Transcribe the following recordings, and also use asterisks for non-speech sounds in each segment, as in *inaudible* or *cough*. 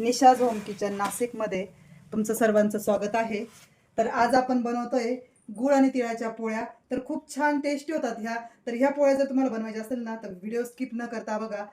निशाज home kitchen नाशिकमध्ये तुमचं सर्वांचं स्वागत आहे. तर आज आपण बनवतोय गुळ आणि तिळाच्या पोळ्या. तर खूप छान टेस्टी होतात ह्या. तर ह्या पोळ्या जर तुम्हाला बनवायच्या असेल ना तर व्हिडिओ स्किप न करता बघा.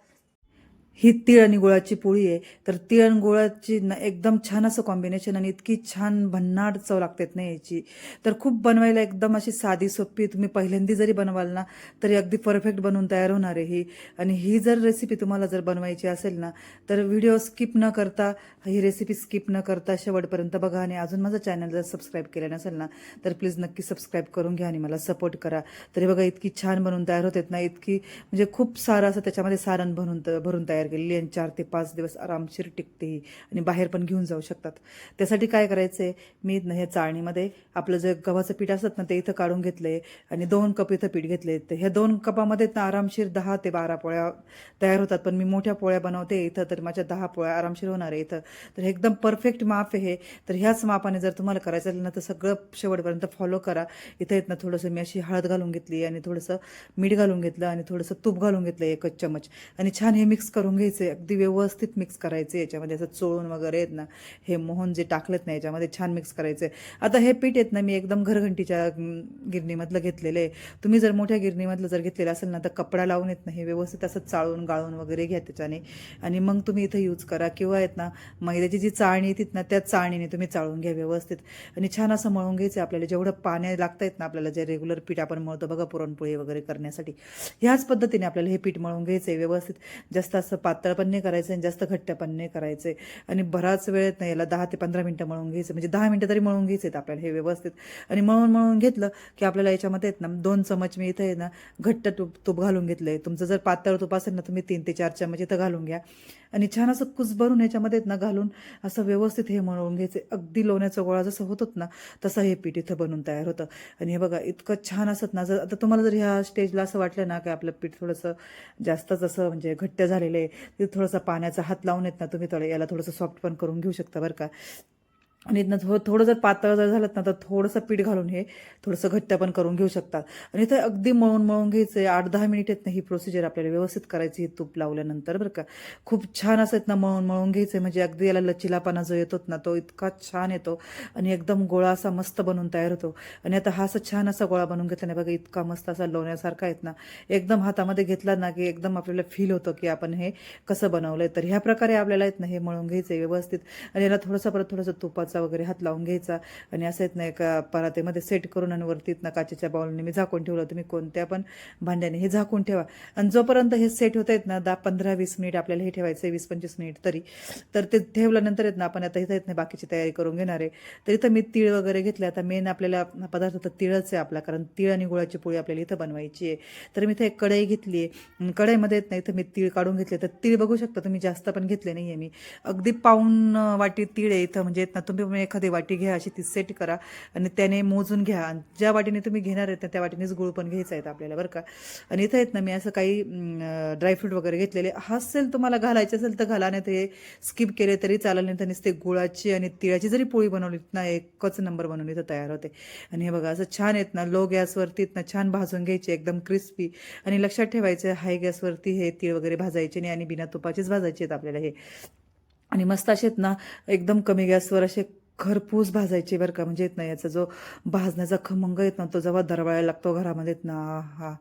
ही तीळ आणि गुळाची पोळी आहे. तर तीळ आणि गुळाची ना एकदम छान असं कॉम्बिनेशन आणि इतकी छान भन्नाट चव लागतात ना याची. तर खूप बनवायला एकदम अशी साधी सोपी तुम्ही पहिल्यांदा जरी बनवाल ना तरी अगदी परफेक्ट बनवून तयार होणार आहे ही. आणि ही जर रेसिपी तुम्हाला जर बनवायची असेल ना तर व्हिडिओ स्किप न करता ही रेसिपी स्किप न करता शेवटपर्यंत बघा आणि अजून माझं चॅनल जर सबस्क्राईब केलं नसेल ना तर प्लीज नक्की सबस्क्राईब करून घ्या आणि मला सपोर्ट करा. तरी बघा इतकी छान बनवून तयार होतात ना इतकी म्हणजे खूप सारं असं त्याच्यामध्ये सारण भरून भरून तयार केलेली आणि चार ते पाच दिवस आरामशीर टिकते ही आणि बाहेर पण घेऊन जाऊ शकतात. त्यासाठी काय करायचं आहे मी ह्या चाळणीमध्ये आपलं जे गव्हाचं पीठ असतं ना ते इथं काढून घेतले आणि दोन कप इथं पीठ घेतले तर ह्या दोन कपामध्ये ना आरामशीर दहा ते बारा पोळ्या तयार होतात. पण मी मोठ्या पोळ्या बनवते इथं तर माझ्या दहा पोळ्या आरामशीर होणार आहे इथं. तर हे एकदम परफेक्ट माप आहे तर ह्याच मापाने जर तुम्हाला करायचं असेल ना तर सगळं शेवटपर्यंत फॉलो करा. इथं येत ना थोडंसं मी अशी हळद घालून घेतली आणि थोडंसं मीठ घालून घेतलं आणि थोडंसं तूप घालून घेतलं एकच चमच आणि छान हे मिक्स करून घ्यायचे अगदी व्यवस्थित मिक्स करायचे याच्यामध्ये असं चोळून वगैरे आहेत ना हे मोहन जे टाकलेत ना याच्यामध्ये छान मिक्स करायचे. आता हे पीठ आहेत ना मी एकदम घरघंटीच्या गिरणीमधलं घेतलेलं. आहे तुम्ही जर मोठ्या गिरणीमधलं जर घेतलेलं असेल ना तर कपडा लावून येत नाही हे व्यवस्थित असं चाळून गाळून वगैरे घ्या त्याच्याने. आणि मग तुम्ही इथं यूज करा. किंवा आहेत ना मैद्याची जी चाळणी येतात ना त्या चाळणीने तुम्ही चाळून घ्या व्यवस्थित. आणि छान असं मळून घ्यायचं आपल्याला. जेवढं पाण्या लागतं आहेत ना आपल्याला जे रेग्युलर पीठ आपण मळतो बघा पुरणपोळी वगैरे करण्यासाठी. ह्याच पद्धतीने आपल्याला हे पीठ मळून घ्यायचं आहे व्यवस्थित. जास्त असं पातळ पण नाही करायचं आणि जास्त घट्ट पण नाही करायचं. आणि बराच वेळेत नाही याला दहा ते पंधरा मिनटं मळून घ्यायचं. म्हणजे दहा मिनटं तरी मळून घ्यायचे आहेत आपल्याला हे व्यवस्थित. आणि मळून मळून घेतलं की आपल्याला याच्यामध्ये आहेत ना दोन चमच मी इथं आहे ना घट्ट तूप तूप घालून घेतलं आहे तुमचं जर पातळ तूप असेल ना तुम्ही तीन ते चार चमच इथं घालून घ्या. आणि छान असं कुसभरून याच्यामध्ये आहेत ना घालून असं व्यवस्थित हे मळून घ्यायचं. अगदी लोण्याचा गोळा जसं होतोच ना तसं हे पीठ इथं बनून तयार होतं. आणि हे बघा इतकं छान असत ना जर आता तुम्हाला जर ह्या स्टेजला असं वाटलं ना की आपलं पीठ थोडंसं जास्तच असं म्हणजे घट्ट झालेलं आहे ते थोडंसं पाण्याचा हात लावून येत ना तुम्ही थोडं याला थोडंसं सॉफ्ट पण करून घेऊ शकता बरं का. आणि इथनं थोडं थोडं जर पातळ जर झालं ना तर थोडंसं पीठ घालून हे थोडंसं घट्ट पण करून घेऊ शकतात आणि इथं अगदी मळून मळून घ्यायचं आहे. आठ दहा मिनिट येत ना ही प्रोसिजर आपल्याला व्यवस्थित करायची ही तूप लावल्यानंतर बरं का. खूप छान असं आहेत ना मळून मळून घ्यायचं आहे. म्हणजे अगदी याला लचिलापणा जो येतो ना तो इतका छान येतो. आणि एकदम गोळा असा मस्त बनून तयार होतो. आणि आता हा असा छान असा गोळा बनवून घेतला नाही बघा इतका मस्त असा लोण्यासारखा आहेत ना. एकदम हातामध्ये घेतला ना की एकदम आपल्याला फील होतं की आपण हे कसं बनवलंय. तर ह्या प्रकारे आपल्याला आहेत ना हे मळून घ्यायचं आहे व्यवस्थित. आणि याला थोडंसं परत थोडंसं तुपाचं वगैरे हात लावून घ्यायचा. आणि असं येत नाही एका परातेमध्ये सेट करून आणि वरती काचेच्या बाउलने मी झाकून ठेवलं तुम्ही कोणत्या पण भांड्याने हे झाकून ठेवा. आणि जोपर्यंत हे सेट होत आहेत ना दहा पंधरा वीस मिनिट आपल्याला हे ठेवायचं आहे वीस पंचवीस मिनिट तरी. तर ते ठेवल्यानंतर येत ना आपण आता इथं येत नाही बाकीची तयारी करून घेणार आहे. तर इथं मी तीळ वगैरे घेतले. आता मेन आपल्याला पदार्थ तर तिळच आहे आपला कारण तीळ आणि गुळाची पोळी आपल्याला इथं बनवायची आहे. तर मी इथं एक कढई घेतली आहे. कढईमध्ये येत नाही इथं मी तीळ काढून घेतले तर तीळ बघू शकता तुम्ही जास्त पण घेतले नाही आहे मी. अगदी पाऊन वाटी तीळ आहे इथं. म्हणजे येत ना तुम्ही तुम्ही एखादी वाटी घ्या अशी ती सेट करा आणि त्याने मोजून घ्या. आणि ज्या वाटीने तुम्ही घेणार आहेत ना त्या वाटीनेच गुळ पण घ्यायचा आहे आपल्याला बरं का? आणि इथं आहेत ना मी असं काही ड्रायफ्रूट वगैरे घेतलेले. असेल तुम्हाला घालायचे असेल तर घाला नाही ते स्किप केले तरी चालेल नाही तर नुसते गुळाची आणि तिळाची जरी पोळी बनवली ना एकच नंबर बनवली तर तयार होते. आणि हे बघा असं छान आहेत ना लो गॅसवरती ना छान भाजून घ्यायची एकदम क्रिस्पी आणि लक्षात ठेवायचं हाय गॅसवरती हे तीळ वगैरे भाजायचे नाही आणि बिना तुपाचेच भाजायचे आहेत आपल्याला हे. आणि मस्त असे आहेत ना एकदम कमी गॅसवर असे खरपूस भाजायचे बरं का म्हणजे येत ना याचा जो भाजण्याचा खमंग येत ना तो जेव्हा दरवाळायला लागतो घरामध्ये येत ना हा.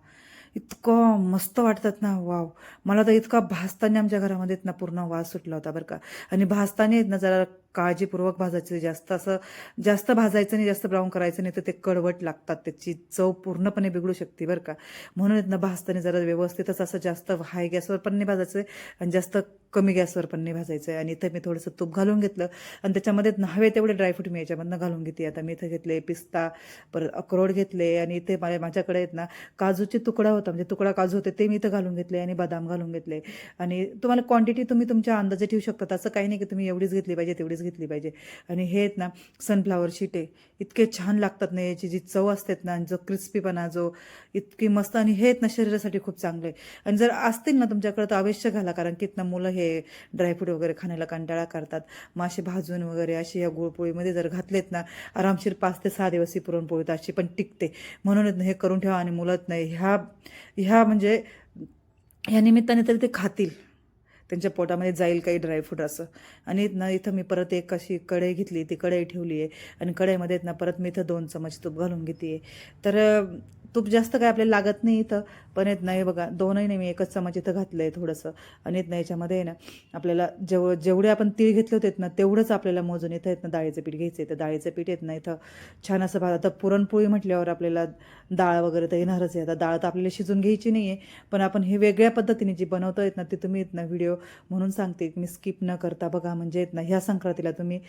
इतकं मस्त वाटतात ना वाव. मला तर इतका भाजताना आमच्या घरामध्ये ना पूर्ण वास सुटला होता बरं का. आणि भाजताना येत ना जरा काळजीपूर्वक भाजायचं जास्त. असं जास्त भाजायचं नाही जास्त ब्राऊन करायचं नाही तर ते कडवट लागतात. त्याची चव पूर्णपणे बिघडू शकते बरं का. म्हणून येत ना भाजताना जरा व्यवस्थितच असं जास्त हाय गॅसवर पण नाही भाजायचं आणि जास्त कमी गॅसवर पण नाही भाजायचं आहे. आणि इथं मी थोडंसं तूप घालून घेतलं. आणि त्याच्यामध्ये हवे तेवढे ड्रायफ्रूट मी याच्यामधनं घालून घेते. आता मी इथं घेतले पिस्ता परत अक्रोड घेतले आणि इथे माझ्या माझ्याकडे आहेत ना काजूचे तुकडा होता. म्हणजे तुकडा काजू होते ते मी इथं घालून घेतले आणि बदाम घालून घेतले. आणि तुम्हाला क्वांटिटी तुम्ही तुमच्या अंदाजे ठेवू शकता. असं काही नाही की तुम्ही एवढीच घेतली पाहिजे तेवढीच घेतली पाहिजे. आणि हे आहेत ना सनफ्लावर शिटे. इतके छान लागतात ना याची जी चव असते ना आणि जो क्रिस्पीपणा जो इतकी मस्त आणि हे आहेत ना शरीरासाठी खूप चांगले. आणि जर असतील ना तुमच्याकडे तर अवश्य घाला. कारण की ना मुलं हे ड्रायफ्रूट वगैरे खाण्याला कंटाळा करतात. मासे भाजून वगैरे अशी या गुळपोळीमध्ये जर घातलेत ना आरामशीर पाच ते सहा दिवस ही पुरणपोळी तर अशी पण टिकते. म्हणूनच हे करून ठेवा. आणि मुलं नाही ह्या ह्या म्हणजे ह्या निमित्ताने तरी ते खातील. त्यांच्या पोटामध्ये जाईल काही ड्रायफ्रूट असं. आणि ना इथं मी परत एक अशी कढई घेतली ती कढई ठेवली आहे आणि कढईमध्ये ना परत मी इथं दोन चमच तूप घालून घेते तर तूप जास्त काय आपल्याला लागत नाही इथं. पण येत नाही बघा दोनही नाही मी एकच चमच इथं घातलं आहे थोडंसं. आणि येत नाही याच्यामध्ये आहे ना. आपल्याला जेव जेवढे आपण तीळ घेतले होते ना तेवढंच आपल्याला मोजून इथं येत ना डाळीचं पीठ घ्यायचं आहे. तर डाळीचं पीठ येत ना इथं. छान असं भात आता पुरणपोळी म्हटल्यावर आपल्याला डाळ वगैरे तर येणारच आहे. आता डाळ तर आपल्याला शिजून घ्यायची नाही आहे पण आपण हे वेगळ्या पद्धतीने जी बनवता येत ना ती तुम्ही येत ना व्हिडिओ म्हणून सांगते. मी स्किप न करता बघा म्हणजे येत ना ह्या संक्रांतीला तुम्ही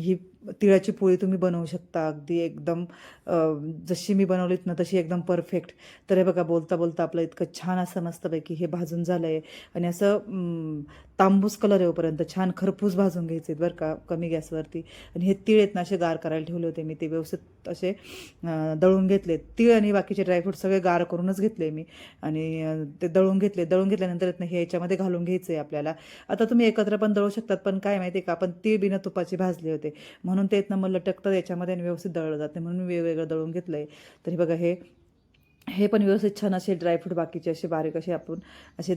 ही तिळाची पोळी तुम्ही बनवू शकता. अगदी एकदम जशी मी बनवलीत ना तशी एकदम परफेक्ट तर हे बघा बोलता बोलता आपलं इतकं छान असं मस्तपैकी हे भाजून झालं आहे आणि असं तांबूस कलर येऊपर्यंत छान खरपूस भाजून घ्यायचे बरं का कमी गॅसवरती. आणि हे तीळ आहेत ना असे गार करायला ठेवले होते मी ते व्यवस्थित असे दळून घेतले तीळ आणि बाकीचे ड्रायफ्रूट सगळे गार करूनच घेतले मी. आणि ते दळून घेतले दळून घेतल्यानंतर हे याच्यामध्ये घालून घ्यायचं आहे आपल्याला. आता तुम्ही एकत्र पण दळू शकतात पण काय माहिती आहे का आपण तीळ बिना तुपाचे भाजले होते. म्हणून ते येतनं मग लटकतं याच्यामध्ये आणि व्यवस्थित दळलं जाते म्हणून मी वेगवेगळं दळून घेतलं आहे तरी बघा हे हे पण व्यवस्थित छान असे ड्रायफ्रूट बाकीचे असे बारीक असे आपण असे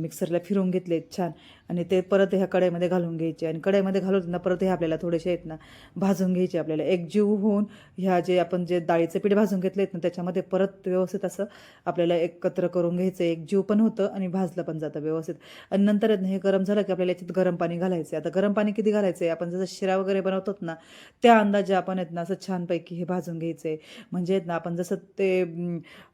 मिक्सरला फिरवून घेतले छान. आणि ते परत ह्या कढईमध्ये घालून घ्यायचे. आणि कढईमध्ये घालून ना परत हे आपल्याला थोडेसे आहेत ना भाजून घ्यायचे आपल्याला. एकजीव होऊन ह्या जे आपण जे डाळीचे पीठ भाजून घेतले आहेत ना त्याच्यामध्ये परत व्यवस्थित असं आपल्याला एकत्र करून घ्यायचं. एकजीव पण होतं आणि भाजलं पण जातं व्यवस्थित. आणि नंतर हे गरम झालं की आपल्याला याच्यात गरम पाणी घालायचं आहे आता गरम पाणी किती घालायचं आहे आपण जसं शिरा वगैरे बनवतो ना त्या अंदाजे आपण आहेत ना असं छानपैकी हे भाजून घ्यायचं आहे म्हणजे आहेत ना आपण जसं ते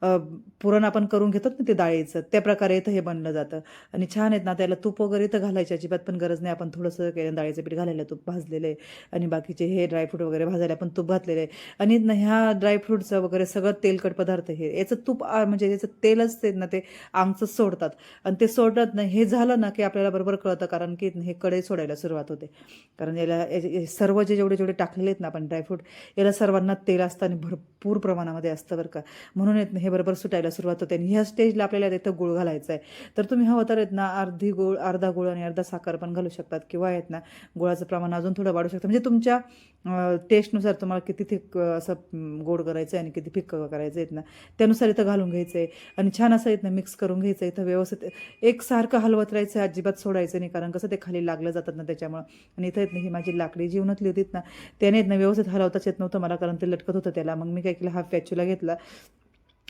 पुरण आपण करून घेतात ना ते डाळीचं त्या प्रकारे इथं हे बनलं जातं. आणि छान आहेत ना त्याला तूप वगैरे इथं घालायची अजिबात पण गरज नाही. आपण थोडंसं केलं डाळीचं पीठ घालायला तूप भाजलेलं आहे. आणि बाकीचे हे ड्रायफ्रूट वगैरे भाजायला पण तूप घातलेलं आहे. आणि ह्या ड्रायफ्रूटचं वगैरे सगळं तेलकट पदार्थ हे याचं तूप म्हणजे याचं तेलच ते ना ते आमचं सोडतात. आणि ते सोडत ना हे झालं ना की आपल्याला बरोबर कळतं. कारण की हे कडे सोडायला सुरुवात होते. कारण याला हे सर्व जे जेवढे जेवढे टाकलेले आहेत ना आपण ड्रायफ्रूट याला सर्वांना तेल असतं आणि भरपूर प्रमाणामध्ये असतं बरं का. म्हणून येत हे बरोबर सुटायला सुरुवात होते. आणि ह्या स्टेजला आपल्याला तिथं गुळ घालायचा आहे. तर तुम्ही हवं तर आहेत ना अर्धी गुळ अर्धा गुळ आणि अर्धा साखर पण घालू शकतात किंवा आहेत ना गुळाचं प्रमाण अजून थोडं वाढू शकतं. म्हणजे तुमच्या टेस्टनुसार तुम्हाला किती थिक असं गोड करायचं आहे आणि किती फिक्क करायचं आहेत ना त्यानुसार इथं घालून घ्यायचं आहे आणि छान असं आहेत ना मिक्स करून घ्यायचं आहे इथं व्यवस्थित एकसारखं हलवत राहायचं आहे अजिबात सोडायचं नाही. कारण कसं ते खाली लागलं जातात ना त्याच्यामुळं. आणि इथं येत ना ही माझी लाकडी जीवनातली होतीत ना त्याने येत ना व्यवस्थित हलवताच येत नव्हतं मला कारण ते लटकत होतं त्याला. मग मी काय केलं हा फॅच्युला घेतला.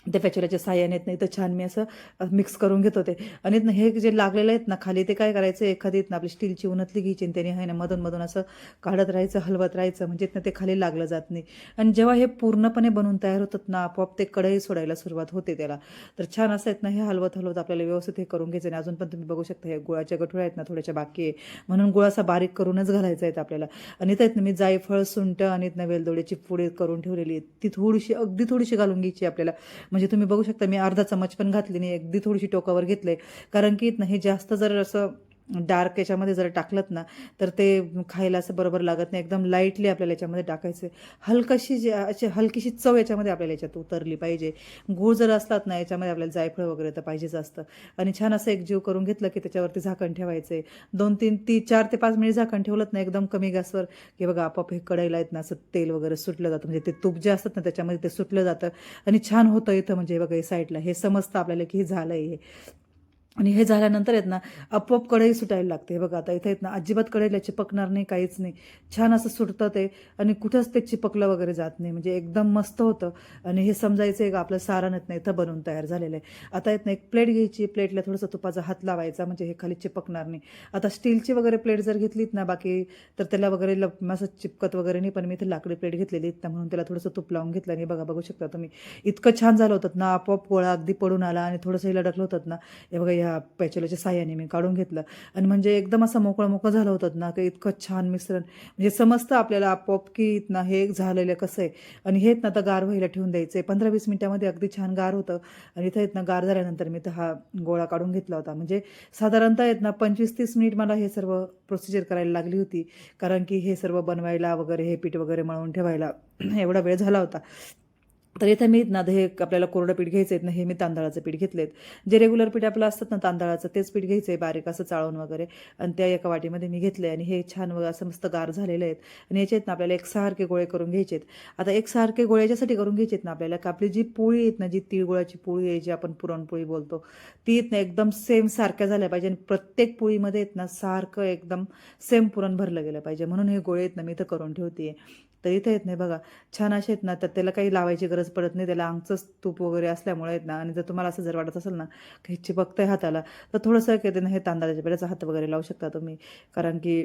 त्या पॅचुल्याच्या साह्याने येत नाही तर छान मी असं मिक्स करून घेत होते. आणि हे जे लागलेलं आहेत ना खाली ते काय करायचं एखादी ना आपली स्टीलची उन्हातली घ्यायची आणि त्याने आहे ना मधून मधून असं काढत राहायचं हलवत राहायचं म्हणजे ना ते खाली लागलं जात नाही. आणि जेव्हा हे पूर्णपणे बनवून तयार होतात ना आपोआप ते कढई सोडायला सुरुवात होते त्याला. तर छान असं आहेत ना हे हलवत हलवत आपल्याला व्यवस्थित हे करून घ्यायचं आणि अजून पण तुम्ही बघू शकता हे गुळाच्या गठुळ्या आहेत ना थोड्याशा बाकी आहे. म्हणून गुळ असा बारीक करूनच घालायचा आहेत आपल्याला. आणि इथं आहेत ना मी जायफळ सुंट आणि वेलदोड्याची पुडी करून ठेवलेली आहे ती थोडीशी अगदी थोडीशी घालून घ्यायची आपल्याला. म्हणजे तुम्ही बघू शकता मी अर्धा चमच पण घातली नाही अगदी थोडीशी टोकावर घेतले कारण की इथनं हे जास्त जर असं डार्क याच्यामध्ये जर टाकलं ना तर ते खायला असं बरोबर लागत नाही. एकदम लाईटली आपल्याला याच्यामध्ये टाकायचं हलकशी जी अशी हलकीशी चव याच्यामध्ये आपल्याला याच्यात उतरली पाहिजे. गूळ जर असतात ना याच्यामध्ये आपल्याला जायफळ वगैरे तर पाहिजेच असतं. आणि छान असं एक जीव करून घेतलं की त्याच्यावरती झाकण ठेवायचं आहे दोन तीन ती चार ते पाच मिनिट झाकण ठेवलं ना एकदम कमी गॅसवर की बघा आपोआप हे कढईला येत ना असं तेल वगैरे सुटलं जातं. म्हणजे ते तूप जे असतात ना त्याच्यामध्ये ते सुटलं जातं. आणि छान होतं इथं म्हणजे बघा साईडला हे समजतं आपल्याला की हे झालं आहे हे. आणि हे झाल्यानंतर आहेत ना आपोआप कढई सुटायला लागते. हे बघा आता इथे आहेत ना अजिबात कढईला चिपकणार नाही काहीच नाही. छान असं सुटतं ते आणि कुठंच ते चिपकलं वगैरे जात नाही. म्हणजे एकदम मस्त होतं. आणि हे समजायचं आहे का आपलं सारण येत नाही इथं बनवून तयार झालेलं आहे. आता येत ना एक प्लेट घ्यायची. प्लेटला थोडंसं तुपाचा हात लावायचा म्हणजे हे खाली चिपकणार नाही. आता स्टीलची वगैरे प्लेट जर घेतलीत ना बाकी तर त्याला वगैरे लप असं चिपकत वगैरे नाही. पण मी इथे लाकडी प्लेट घेतलेली आहेत ना म्हणून त्याला थोडंसं तूप लावून घेतलं आणि बघा बघू शकता तुम्ही. इतकं छान झालं होतं ना आपोआप गोळा अगदी पडून आला आणि थोडंसं लडकलं होतं ना. हे बघा ह्या पॅचेलाच्या साह्याने मी काढून घेतलं. आणि म्हणजे एकदम असं मोकळं मोकळं झालं होतं ना की इतकं छान मिश्रण. म्हणजे समजतं आपल्याला आपोआप की इथनं हे झालेलं कसं आहे. आणि हे ना आता गार व्हायला ठेवून द्यायचं आहे पंधरा वीस मिनिटामध्ये अगदी छान गार होतं. आणि इथं इथनं गार झाल्यानंतर मी तर हा गोळा काढून घेतला होता. म्हणजे साधारणतः इथनं ना पंचवीस तीस मिनिट मला हे सर्व प्रोसिजर करायला लागली होती. कारण की हे सर्व बनवायला वगैरे हे पीठ वगैरे मळून ठेवायला *clears throat* एवढा वेळ झाला होता. तर इथं मी ना हे आपल्याला कोरडं पीठ घ्यायचं आहेत ना हे मी तांदळाचं पीठ घेतलेत. जे रेग्युलर पीठ आपलं असतात ना तांदळाचं तेच पीठ घ्यायचं आहे बारीक असं चाळून वगैरे. आणि त्या एका वाटीमध्ये मी घेतलं आणि हे छान वगैरे असं मस्त गार झालेले आहेत. आणि याच्यात ना आपल्याला एक सारखे गोळे करून घ्यायचे आहेत. आता एक सारखे गोळे याच्यासाठी करून घ्यायचे आहेत ना आपल्याला की आपली जी पोळी आहेत ना जी तिळगुळाची पोळी आहे जी आपण पुरणपोळी बोलतो ती ना एकदम सेम सारख्या झाल्या पाहिजे. आणि प्रत्येक पोळीमध्ये आहेत ना सारखं एकदम सेम पुरण भरलं गेलं पाहिजे. म्हणून हे गोळे आहेत ना मी इथं करून ठेवते तर इथे येत नाही बघा. छान असे आहेत ना तर त्याला काही लावायची गरज पडत नाही. त्याला अंगचंच तूप वगैरे असल्यामुळे आहेत ना आणि जर तुम्हाला असं जर वाटत असेल ना की चिपकतंय हाताला तर थोडंसं काय ना हे तांदळाच्या पेड्याचा हात वगैरे लावू शकता तुम्ही. कारण की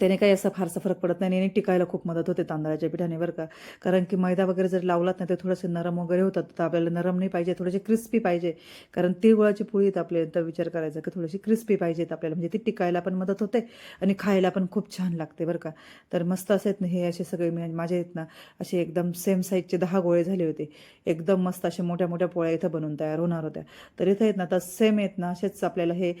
त्याने काही असा फारसा फरक पडत नाही आणि टिकायला खूप मदत होते तांदळाच्या पिठाने बरं का. कारण की मैदा वगैरे जर लावलात ना ते थोडेसे नरम वगैरे होतात. तर आपल्याला नरम नाही पाहिजे थोडेसे क्रिस्पी पाहिजे. कारण तिळगुळाची पोळी येत आपल्या तर विचार करायचा की थोडीशी क्रिस्पी पाहिजेत आपल्याला. म्हणजे ती टिकायला पण मदत होते आणि खायला पण खूप छान लागते बरं का. तर मस्त असे आहेत ना हे असे सगळे मी माझे आहेत ना असे एकदम सेम साईजचे दहा गोळे झाले होते. एकदम मस्त असे मोठ्या मोठ्या पोळ्या इथं बनवून तयार होणार होत्या. तर इथं आहेत ना आता सेम आहेत ना असेच आपल्याला हे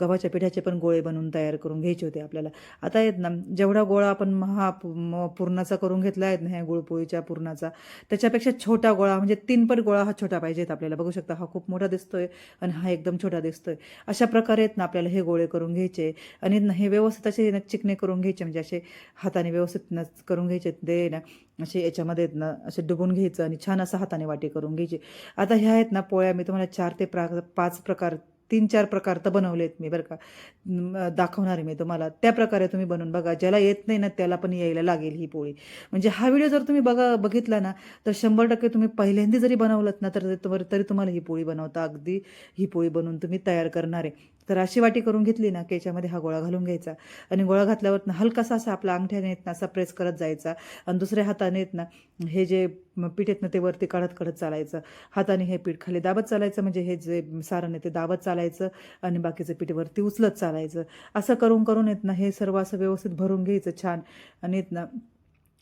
गव्हाच्या पिठाचे पण गोळे बनवून तयार करून घ्यायचे होते आपल्याला. आता आहेत ना जेवढा गोळा आपण हा पु- पुरणाचा करून घेतला आहेत ना ह्या गुळपोळीच्या पुरणाचा त्याच्यापेक्षा छोटा गोळा म्हणजे तीनपट गोळा हा छोटा पाहिजेत आपल्याला. बघू शकता हा खूप मोठा दिसतोय आणि हा एकदम छोटा दिसतोय. अशा प्रकारे आहेत ना आपल्याला हे गोळे करून घ्यायचे आणि ना हे व्यवस्थित असे ना चिकणे करून घ्यायचे म्हणजे असे हाताने व्यवस्थित करून घ्यायचे ते ना असे याच्यामध्ये आहेत ना असे डुबून घ्यायचं आणि छान असं हाताने वाटी करून घ्यायची. आता ह्या आहेत ना पोळ्या मी तुम्हाला चार ते प्रा पाच प्रकार तीन चार प्रकार तर बनवले आहेत मी बरं का. दाखवणार आहे मी तुम्हाला. त्या प्रकारे तुम्ही बनवून बघा. ज्याला येत नाही ना त्याला पण यायला लागेल ही पोळी. म्हणजे हा व्हिडिओ जर तुम्ही बघा बघितला ना तर शंभर टक्के तुम्ही पहिल्यांदा जरी बनवलं ना तर तुम्हाला तरी तुम्हाला ही पोळी बनवता. अगदी ही पोळी बनवून तुम्ही तयार करणार आहे. तर अशी वाटी करून घेतली ना की याच्यामध्ये हा गोळा घालून घ्यायचा. आणि गोळा घातल्यावर ना हलकासा असा आपला अंगठ्याने येत ना असा प्रेस करत जायचा. आणि दुसऱ्या हाताने येत ना हे जे पीठेतनं ते वरती काढत काढत चालायचं. हाताने हे पीठ खाली दाबत चालायचं म्हणजे हे जे सारण आहे ते दाबत चालायचं आणि बाकीचं पीठ वरती उचलत चालायचं. असं करून करून येत ना हे सर्व असं व्यवस्थित भरून घ्यायचं छान. आणि येत ना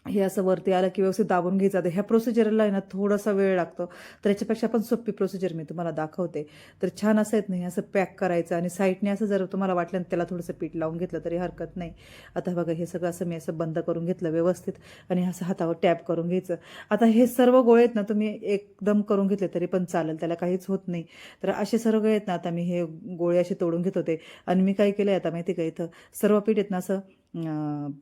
हे असं वरती आलं की व्यवस्थित दाबून घ्यायचं आता ह्या प्रोसिजरला आहे ना थोडासा वेळ लागतो. तर याच्यापेक्षा पण सोपी प्रोसिजर मी तुम्हाला दाखवते. तर छान असं येत नाही असं पॅक करायचं आणि साईडने असं जर तुम्हाला वाटलं त्याला थोडंसं पीठ लावून घेतलं तरी हरकत नाही. आता बघा हे सगळं असं मी असं बंद करून घेतलं व्यवस्थित आणि असं हातावर टॅप करून घ्यायचं. आता हे सर्व गोळे आहेत ना तुम्ही एकदम करून घेतले तरी पण चालेल त्याला काहीच होत नाही. तर असे सर्व गोळे आहेत ना आता मी हे गोळे असे तोडून घेत होते. आणि मी काय केलं आहे आता माहिती का इथं? सर्व पीठ आहेत ना असं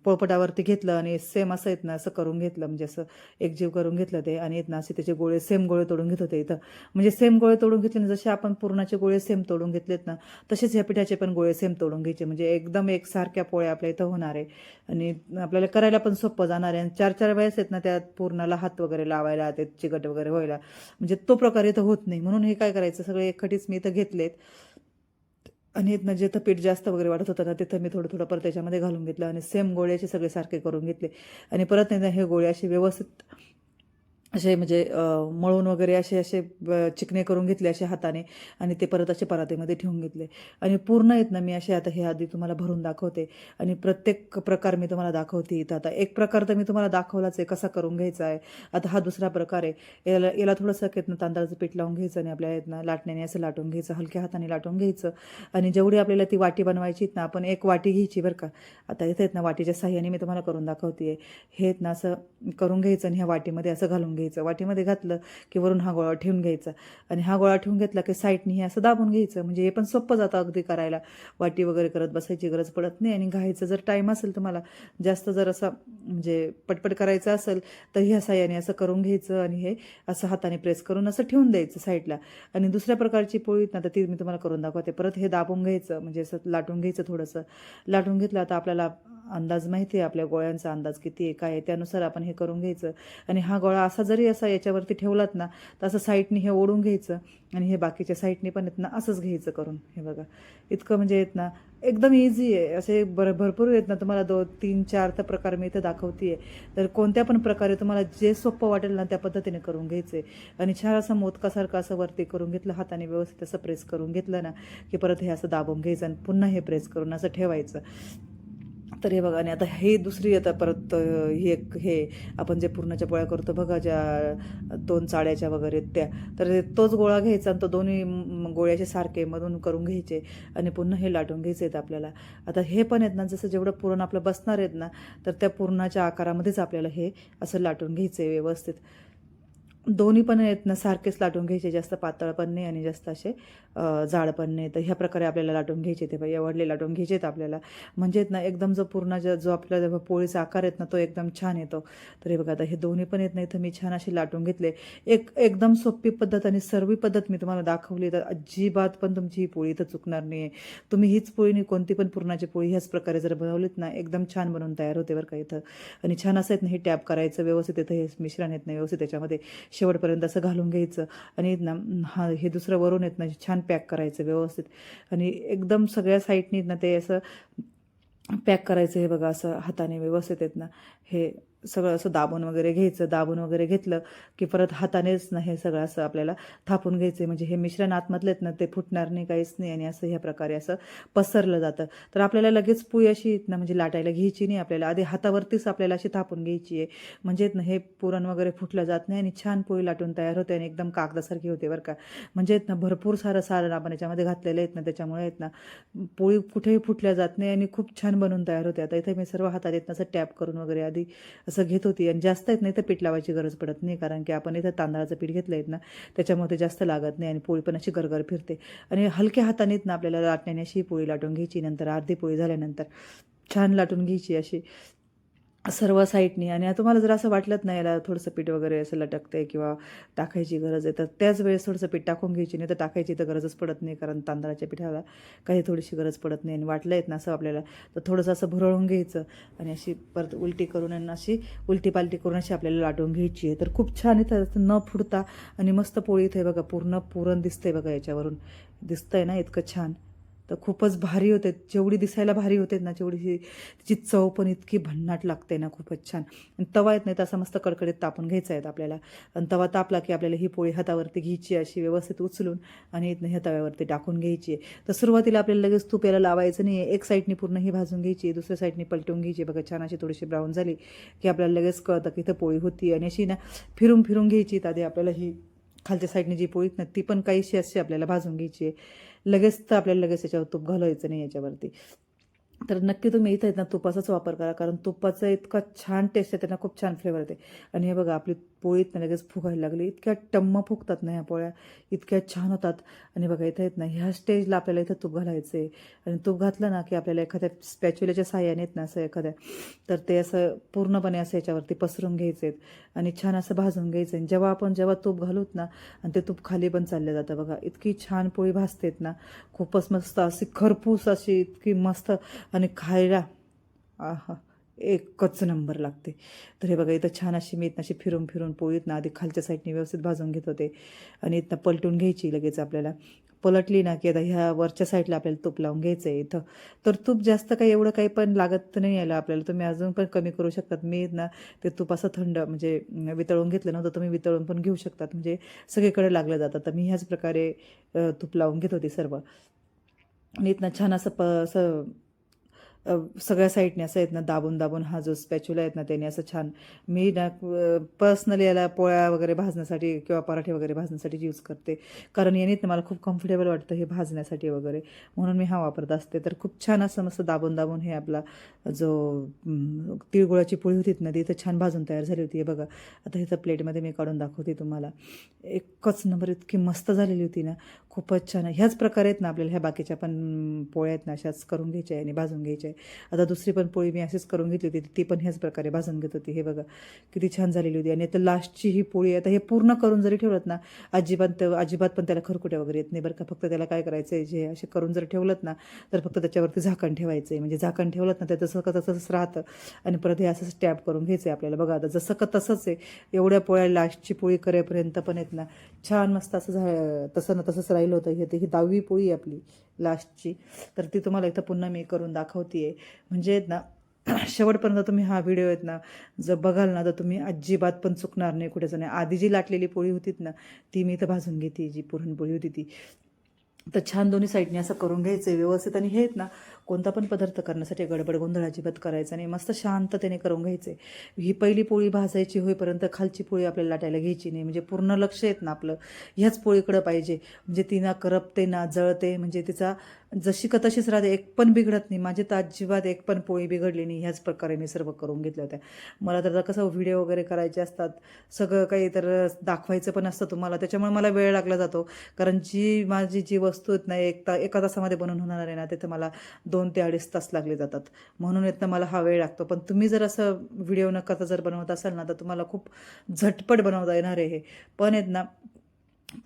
पोळपटावरती घेतलं आणि सेम असं येत ना असं करून घेतलं. म्हणजे असं एकजीव करून घेतलं ते आणि येत ना असे त्याचे गोळे सेम गोळे तोडून घेत होते इथं. म्हणजे सेम गोळे तोडून घेतले ना जसे आपण पूर्णाचे गोळे सेम तोडून घेतलेत ना तसेच ह्या पिठाचे पण गोळे सेम तोडून घ्यायचे. म्हणजे एकदम एकसारख्या पोळ्या आपल्या इथं होणार आहे. आणि आपल्याला करायला पण सोपं जाणार आहे. आणि चार चार वेळेस आहेत ना त्यात पूर्णाला हात वगैरे लावायला ते चिकट वगैरे व्हायला. म्हणजे तो प्रकार इथं होत नाही. म्हणून हे काय करायचं? सगळे एकखटीच मी इथं घेतलेत. आणि इथनं जिथं पीठ जास्त वगैरे वाढत होतं ना तिथं मी थोडं थोडं परत त्याच्यामध्ये घालून घेतलं आणि सेम गोळ्याचे सगळे सारखे करून घेतले. आणि परत नाही हे गोळे असे व्यवस्थित असे म्हणजे मळून वगैरे असे असे ब- चिकणे करून घेतले असे हाताने आणि ते परत असे परातीमध्ये ठेवून घेतले. आणि पूर्ण आहेत ना मी असे आता हे आधी तुम्हाला भरून दाखवते. आणि प्रत्येक प्रकार मी तुम्हाला दाखवते इथं. आता एक प्रकार तर मी तुम्हाला दाखवलाच आहे कसा करून घ्यायचा आहे. आता हा दुसरा प्रकार आहे. याला याला थोडंसं येत ना तांदळाचं पीठ लावून घ्यायचं आणि आपल्या येत ना लाटण्याने असं लाटून घ्यायचं हलक्या हाताने लाटून घ्यायचं. आणि जेवढी आपल्याला ती वाटी बनवायची आहेत ना आपण एक वाटी घ्यायची बरं का. आता इथं आहेत ना वाटीच्या साह्याने मी तुम्हाला करून दाखवते हे आहेत ना असं करून घ्यायचं आणि ह्या वाटीमध्ये असं घालून घ्यायचं. वाटीमध्ये घातलं की वरून हा गोळा ठेवून घ्यायचा. आणि हा गोळा ठेवून घेतला की साईडनी हे असं दाबून घ्यायचं. म्हणजे हे पण सोपं जातं अगदी करायला. वाटी वगैरे करत बसायची गरज पडत नाही आणि घायचं जर टाईम असेल तुम्हाला जास्त जर असं म्हणजे पटपट करायचं असेल तर ह्या साह्याने असं करून घ्यायचं आणि हे असं हाताने प्रेस करून असं ठेवून द्यायचं साईडला. आणि दुसऱ्या प्रकारची पोळी ना तर ती मी तुम्हाला करून दाखवते. परत हे दाबून घ्यायचं म्हणजे असं लाटून घ्यायचं थोडंसं. लाटून घेतलं आता आपल्याला अंदाज माहिती आहे आपल्या गोळ्यांचा अंदाज किती आहे काय आहे त्यानुसार आपण हे करून घ्यायचं. आणि हा गोळा असा जरी असा याच्यावरती ठेवलात ना तर असं साईडनी हे ओढून घ्यायचं आणि हे बाकीच्या साईडनी पण येत ना असंच घ्यायचं करून. हे बघा इतकं म्हणजे येत ना एकदम इझी आहे. असे बर भरपूर आहेत ना तुम्हाला दो तीन चार तर प्रकार मी इथं दाखवते तर कोणत्या पण प्रकारे तुम्हाला जे सोपं वाटेल ना त्या पद्धतीने करून घ्यायचं. आहे आणि छान असं मोदकासारखं असं वरती करून घेतलं हाताने व्यवस्थित असं प्रेस करून घेतलं ना की परत हे असं दाबून घ्यायचं आणि पुन्हा हे प्रेस करून असं ठेवायचं. तर हे बघा आणि आता हे दुसरी आता परत हे ही एक हे आपण जे पूर्णाच्या पोळ्या करतो बघा ज्या दोन चाळ्याच्या वगैरे त्या तर तोच गोळा घ्यायचा आणि तो दोन्ही गोळ्याचे सारखे मधून करून घ्यायचे आणि पुन्हा हे लाटून घ्यायचे आहेत आपल्याला. आता हे पण आहेत ना जसं जेवढं पुरण आपलं बसणार आहेत ना तर त्या पुरणाच्या आकारामध्येच आपल्याला हे असं लाटून घ्यायचं आहे व्यवस्थित. दोन्ही पण आहेत ना सारखेच लाटून घ्यायचे जास्त पातळ पण नाही आणि जास्त असे अ, जाड पण नाही. तर ह्या प्रकारे आपल्याला लाटून घ्यायचे ते पाहिजे एवढले लाटून घ्यायचे आहेत आपल्याला. म्हणजे ना एकदम जो पूर्ण जो आपला जेव्हा पोळीचा आकार आहेत ना तो एकदम छान येतो. तर हे बघा आता हे दोन्ही पण येत नाही तर मी छान असे लाटून घेतले. एक एकदम सोपी पद्धत आणि सर्वी पद्धत मी तुम्हाला दाखवली. तर अजिबात पण तुमची ही पोळी इथं चुकणार नाही आहे तुम्ही हीच पोळी नाही कोणती पण पुरणाची पोळी ह्याच प्रकारे जर बनवलीत ना एकदम छान बनवून तयार होते बरं का इथं. आणि छान असं येत नाही हे टॅप करायचं व्यवस्थित येतं हे मिश्रण येत नाही व्यवस्थित त्याच्यामध्ये शेवटपर्यंत असं घालून घ्यायचं. आणि ना हा हे दुसरं वरून येत नाही छान पॅक करायचं व्यवस्थित. आणि एकदम सगळ्या साईडनी ना ते असं पॅक करायचं हे बघा असं हाताने व्यवस्थित येत ना. हे सगळं असं दाबून वगैरे घ्यायचं दाबून वगैरे घेतलं की परत हातानेच ना हे सगळं असं आपल्याला थापून घ्यायचं म्हणजे हे मिश्रण आतमधलेत आहेत ना ते फुटणार नाही काहीच नाही आणि असं ह्या प्रकारे असं पसरलं जातं. तर आपल्याला लगेच पोळी अशी ना म्हणजे लाटायला घ्यायची नाही आपल्याला. आधी हातावरतीच आपल्याला अशी थापून घ्यायची आहे. म्हणजे ना हे पुरण वगैरे फुटलं जात नाही आणि छान पोळी लाटून तयार होते आणि एकदम कागदासारखी होते बरं का. म्हणजे ना भरपूर सारं सारण आपण याच्यामध्ये घातलेलं आहेत ना त्याच्यामुळे आहेत ना पोळी कुठेही फुटल्या जात नाही आणि खूप छान बनवून तयार होते. आता इथे मी सर्व हातात येत ना असं टॅप करून वगैरे आधी असं घेत होती. आणि जास्त येत नाही तर पीठ लावायची गरज पडत नाही कारण की आपण इथं तांदळाचं पीठ घेतलं आहेत ना त्याच्यामध्ये जास्त लागत नाही आणि पोळी पण अशी गरगर फिरते. आणि हलक्या हातानेच ना आपल्याला लाटण्याने अशी पोळी लाटून घ्यायची नंतर अर्धी पोळी झाल्यानंतर छान लाटून घ्यायची अशी. सर्व साईडनी आणि तुम्हाला जर असं वाटलं नाही याला थोडंसं पीठ वगैरे असं लटकते किंवा टाकायची गरज आहे तर त्याच वेळेस थोडंसं पीठ टाकून घ्यायची नाही तर टाकायची तर गरजच पडत नाही कारण तांदळाच्या पिठाला काही थोडीशी गरज पडत नाही. आणि वाटलं येत ना असं आपल्याला तर थोडंसं असं भुरळून घ्यायचं आणि अशी परत उलटी करून आणि अशी उलटी पालटी करून अशी आपल्याला लाटून घ्यायची आहे. तर खूप छान इथं असं न फुडता आणि मस्त पोळी इथे बघा पूर्ण पुरण दिसतंय बघा याच्यावरून. दिसतंय ना इतकं छान. तर खूपच भारी होते. जेवढी दिसायला भारी होते ना जेवढी तिची चव पण इतकी भन्नाट लागते ना खूपच छान. आणि तवा येत नाही तर असं मस्त कडकडीत तापून घ्यायचा आहेत आपल्याला. आणि तवा तापला की आपल्याला ही पोळी हातावरती घ्यायची अशी व्यवस्थित उचलून आणि इथनं ह्या तव्यावरती टाकून घ्यायची आहे. तर सुरुवातीला आपल्याला लगेच तूप याला लावायचं नाही आहे. एक साईडनी पूर्ण ही भाजून घ्यायची दुसऱ्या साईडनी पलटून घ्यायची बघा छान अशी थोडीशी ब्राऊन झाली की आपल्याला लगेच कळतं की इथं पोळी होती आणि अशी ना फिरून फिरून घ्यायची. आधी आपल्याला ही खालच्या साईडने जी पोळी ना ती पण काहीशी अशी आपल्याला भाजून घ्यायची आहे. लगेच तर आपल्याला लगेच याच्यावर तूप घालवायचं नाही याच्यावरती. तर नक्की तुम्ही इथं येत ना तुपाचाच वापर करा कारण तुपाचा इतका छान टेस्ट आहे त्यांना खूप छान फ्लेवर येते. आणि हे बघा आपली पोळीत ना लगेच फुगायला लागली. इतक्या टम्म फुगतात ना ह्या पोळ्या. इतक्या छान होतात. आणि बघा इथं येत ना ह्या स्टेजला आपल्याला इथं तूप घालायचं आहे आणि तूप घातलं ना की आपल्याला एखाद्या स्पॅच्युलाच्या साह्याने येत ना असं एखाद्या तर ते असं पूर्णपणे असं याच्यावरती पसरून घ्यायचे आहेत आणि छान असं भाजून घ्यायचं. आणि जेव्हा आपण जेव्हा तूप घालूत ना आणि ते तूप खाली पण चाललं जातं बघा. इतकी छान पोळी भाजतेत ना. खूपच मस्त अशी खरपूस अशी इतकी मस्त. आणि खायला आहा. एकच नंबर लागते. तर हे बघा इथं छान अशी मी इथं अशी फिरून फिरून पोळीत ना आधी खालच्या साईडने व्यवस्थित भाजून घेत होते. आणि इथनं पलटून घ्यायची लगेच आपल्याला. पलटली ना की आता ह्या वरच्या साईडला आपल्याला तूप लावून घ्यायचं आहे इथं. तर तूप जास्त काही एवढं काही पण लागत नाही यायला आपल्याला. तुम्ही अजून पण कमी करू शकतात. मी ना ते तूप असं थंड म्हणजे वितळून घेतलं नव्हतं तुम्ही वितळून पण घेऊ शकतात. म्हणजे सगळीकडे लागलं जातं. तर मी ह्याच प्रकारे तूप लावून घेत होते सर्व. आणि इथनं छान असं प असं सगळ्या साईडने असं आहेत ना दाबून दाबून हा जो स्पॅच्युला आहेत ना त्याने असं छान मी ना पर्सनली याला पोळ्या वगैरे भाजण्यासाठी किंवा पराठे वगैरे भाजण्यासाठी यूज करते. कारण याने ना मला खूप कम्फर्टेबल वाटतं हे भाजण्यासाठी वगैरे. म्हणून मी हा वापरत असते. तर खूप छान असं मस्त दाबून दाबून हे आपला जो तिळगुळाची पोळी होती ना ती तर छान भाजून तयार झाली होती. हे बघा आता इथं प्लेटमध्ये मी काढून दाखवते तुम्हाला. एकच नंबर इतकी मस्त झालेली होती ना. खूपच छान. ह्याच प्रकारे आहेत ना आपल्याला ह्या बाकीच्या पण पोळ्या आहेत ना अशाच करून घ्यायच्या आहे आणि भाजून घ्यायच्या. आहे आता दुसरी पण पोळी मी अशीच करून घेतली होती ती पण ह्याच प्रकारे भाजून घेत होती. हे बघा किती छान झालेली होती. आणि आता लास्टची ही पोळी आता हे पूर्ण करून जरी ठेवलं ना अजिबात अजिबात पण त्याला खरकुट्या वगैरे येत नाही बरं का. फक्त त्याला काय करायचं आहे जे असे करून जर ठेवलं ना तर फक्त त्याच्यावरती झाकण ठेवायचं आहे म्हणजे झाकण ठेवलं ना ते तसं का तसंच राहतं. आणि परत हे असंच टॅप करून घ्यायचं आहे आपल्याला. बघा आता जसं का तसंच आहे एवढ्या पोळ्या लास्टची पोळी करेपर्यंत पण येत ना छान मस्त असं झा तसं ना तसंच राहिलं होतं. हे ही दहावी पोळी आहे आपली लास्टची तर ती तुम्हाला एकदा पुन्हा मी करून दाखवते. आहे. म्हणजे आहेत ना *clears throat* शेवटपर्यंत तुम्ही हा व्हिडिओ आहेत ना जर बघाल ना तर तुम्ही अजिबात पण चुकणार नाही कुठेच नाही आधी जी लाटलेली पोळी होतीत ना ती मी इथं भाजून घेते जी पुरणपोळी होती ती. तर छान दोन्ही साईडने असं करून घ्यायचं आहे व्यवस्थित. आणि हे आहेत ना कोणता पण पदार्थ करण्यासाठी गडबड गोंधळ अजिबात करायचा नाही. मस्त शांततेने करून घ्यायचे. ही पहिली पोळी भाजायची होईपर्यंत खालची पोळी आपल्याला लाटायला घ्यायची नाही. म्हणजे पूर्ण लक्ष येत ना आपलं. ह्याच पोळीकडं पाहिजे. म्हणजे ती ना करपते ना जळते. म्हणजे तिचा जशी का तशीच राहते. एक पण बिघडत नाही. माझी तर अजिबात एक पण पोळी बिघडली नाही. ह्याच प्रकारे मी सर्व करून घेतल्या होत्या. मला तर कसं व्हिडिओ वगैरे करायचे असतात. सगळं काही तर दाखवायचं पण असतं तुम्हाला. त्याच्यामुळे मला वेळ लागला जातो. कारण जी माझी जी वस्तू आहेत ना एक ता एका तासामध्ये बनवून होणार आहे ना तिथं मला दोन दोन ते अडीच तास लागले जातात. म्हणून येत ना मला हा वेळ लागतो. पण तुम्ही जर असं व्हिडिओ न करता जर बनवत असाल ना तर तुम्हाला खूप झटपट बनवता येणार आहे हे. पण आहेत ना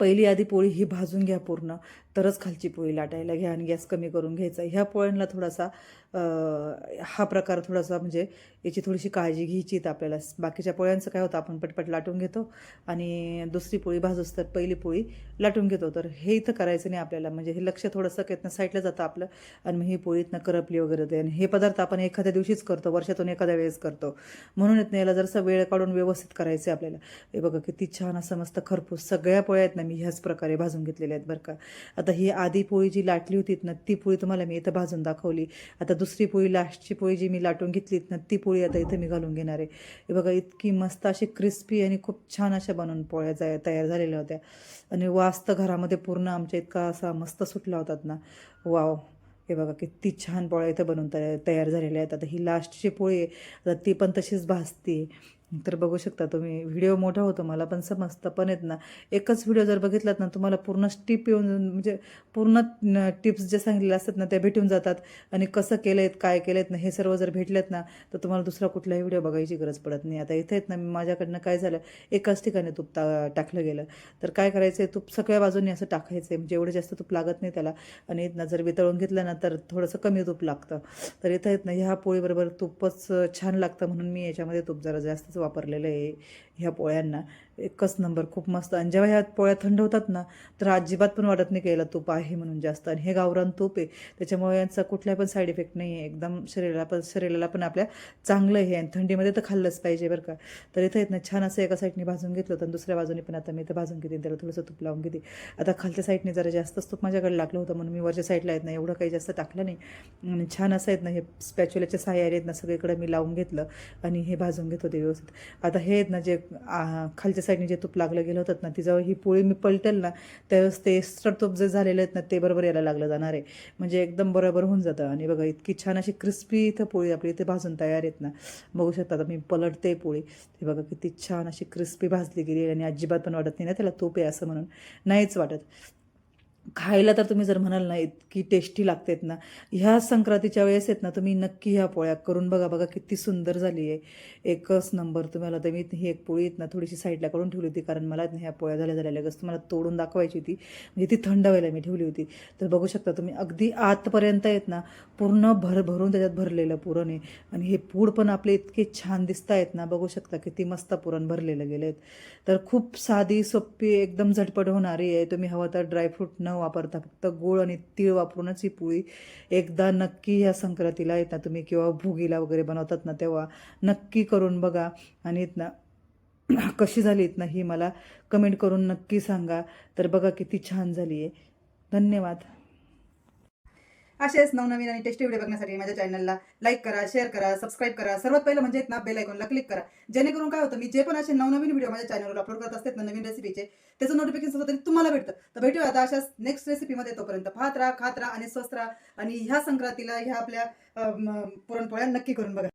पहिली आधी पोळी ही भाजून घ्या पूर्ण. तरच खालची पोळी लाटायला घ्या आणि गॅस कमी करून घ्यायचा. ह्या पोळ्यांना थोडासा हा प्रकार थोडासा म्हणजे याची थोडीशी काळजी घ्यायची आहे आपल्याला. बाकीच्या पोळ्यांचं काय होतं आपण पटपट लाटून घेतो आणि दुसरी पोळी भाजूस तर पहिली पोळी लाटून घेतो. तर हे इथं करायचं नाही आपल्याला. म्हणजे हे लक्ष थोडंसं येतनं साईडला जातं आपलं आणि मग ही पोळी इथनं करपली वगैरे होते आणि हे पदार्थ आपण एखाद्या दिवशीच करतो वर्षातून एखाद्या वेळेस करतो. म्हणून येत नाही याला जरसं वेळ काढून व्यवस्थित करायचं आहे आपल्याला. हे बघा किती छान असं मस्त खरपूस सगळ्या पोळ्या आहेत ना मी ह्याच प्रकारे भाजून घेतलेल्या आहेत बरं का. आता ही आधी पोळी जी लाटली होती ना ती पोळी तुम्हाला मी इथं भाजून दाखवली. आता दुसरी पोळी लास्टची पोळी जी मी लाटून घेतली ना ती पोळी आता इथं मी घालून घेणार आहे. हे बघा इतकी मस्त अशी क्रिस्पी आणि खूप छान अशा बनवून पोळ्या जा तयार झालेल्या होत्या. आणि वास तर घरामध्ये पूर्ण आमच्या इतका असा मस्त सुटला होतात ना. वाव हे बघा किती छान पोळ्या इथं बनवून तयार तयार झालेल्या आहेत. आता ही लास्टची पोळी आहे आता ती पण तशीच भाजते. तर बघू शकता तुम्ही. व्हिडिओ मोठा होतो मला पण समजतं पण येत ना. एकच व्हिडिओ जर बघितलात ना तुम्हाला पूर्ण टिप येऊन म्हणजे पूर्ण टिप्स जे सांगितलेले असतात ना त्या भेटून जातात. आणि कसं केलं आहेत काय केलं आहेत ना हे सर्व जर भेटलेत ना तर तुम्हाला दुसरा कुठलाही व्हिडिओ बघायची गरज पडत नाही. आता इथे आहेत ना माझ्याकडनं काय झालं एकाच ठिकाणी तूप टा टाकलं गेलं. तर काय करायचं आहे तूप सगळ्या बाजूनी असं टाकायचं आहे म्हणजे एवढं जास्त तूप लागत नाही त्याला. आणि इथनं जर वितळून घेतलं ना तर थोडंसं कमी तूप लागतं. तर इथं आहेत ना ह्या पोळीबरोबर तूपच छान लागतं म्हणून मी याच्यामध्ये तूप जरा जास्तच वापरलेलं आहे ह्या पोळ्यांना. एकच नंबर खूप मस्त. आणि जेव्हा ह्या पोळ्या थंड होतात ना तर अजिबात पण वाटत नाही केला तूप आहे म्हणून जास्त. आणि हे गावरान तूप आहे. त्याच्यामुळे यांचा कुठलाही पण साईड इफेक्ट नाही आहे. एकदम शरीराला पण शरीराला पण आपल्या चांगलं हे आणि थंडीमध्ये तर खाल्लंच पाहिजे बरं का. तर इथं येत ना छान असं एका साईडने भाजून घेतलं होतं. आणि दुसऱ्या बाजूने पण आता मी इथं भाजून घेते. त्याला थोडंसं तूप लावून घेते. आता खालच्या साईडने जरा जास्तच तूप माझ्याकडे लागलं होतं म्हणून मी वरच्या साईडला येत नाही एवढं काही जास्त टाकलं नाही. आणि छान असं आहेत ना हे स्पॅच्युलाच्या सहाय्याने आहेत ना सगळीकडे मी लावून घेतलं. आणि हे भाजून घेत होते व्यवस्थित. आता हे आहेत ना जे खालच्या साईडने जे तूप लागलं गेलं होतं ना तिच्यावर ही पोळी मी पलटेल ना त्यावेळेस ते एक्स्ट्रा तूप जे झालेले आहेत ना ते बरोबर यायला लागलं जाणार आहे. म्हणजे एकदम बरोबर होऊन जातं. आणि बघा इतकी छान अशी क्रिस्पी इथं पोळी आपली इथे भाजून तयार आहेत ना. बघू शकता आता मी पलटते पोळी. ते बघा किती छान अशी क्रिस्पी भाजली गेली आणि अजिबात पण वाटत नाही ना त्याला तूप आहे असं म्हणून. नाहीच वाटत. खायला तर तुम्ही जर म्हणाल ना इतकी टेस्टी लागतेत ना. ह्या संक्रांतीच्या वेळेस आहेत ना तुम्ही नक्की ह्या पोळ्या करून बघा बघा किती सुंदर झाली आहे. एकच नंबर तुम्हाला तर मी ही एक पोळी ना थोडीशी साईडला करून ठेवली होती कारण मला ह्या पोळ्या झाल्या झाल्या लगेच तुम्हाला तोडून दाखवायची होती. म्हणजे ती थंड व्हायला मी ठेवली होती. तर बघू शकता तुम्ही अगदी आतपर्यंत आहेत ना पूर्ण भर भरून त्याच्यात भरलेलं पुरण आहे. आणि हे पूड पण आपले इतके छान दिसत आहेत ना बघू शकता किती मस्त पुरण भरलेलं गेले आहेत तर खूप साधी सोपी एकदम झटपट होणारी आहे. तुम्ही हवं तर ड्रायफ्रूट न वापरता फक्त गूळ आणि तीळ वापरूनच ही पोळी एकदा नक्की ह्या संक्रांतीला येत ना तुम्ही किंवा भोगीला वगैरे बनवतात ना तेव्हा नक्की करून बघा. आणि इथनं *clears throat* कशी झाली इथनं ही मला कमेंट करून नक्की सांगा. तर बघा किती छान झाली आहे. धन्यवाद. असेच नवनवीन आणि टेस्टी व्हिडिओ बघण्यासाठी माझ्या चॅनलला लाईक करा शेअर करा सबस्क्राईब करा. सर्वात पहिलं म्हणजे ना बेल आयकॉनला क्लिक करा. जेणेकरून काय होतं मी जे पण असे नवनवीन व्हिडिओ माझ्या चॅनलवर अपलोड करत असतात ना नवीन रेसिपीचे त्याचं नोटिफिकेशन तरी तुम्हाला भेटतं. तर भेटूया आता अशाच नेक्स्ट रेसिपीमध्ये तोपर्यंत. पाहत राहा खात राहा आणि स्वस्त राहा. आणि ह्या संक्रांतीला ह्या आपल्या पुरणपोळ्या नक्की करून बघा.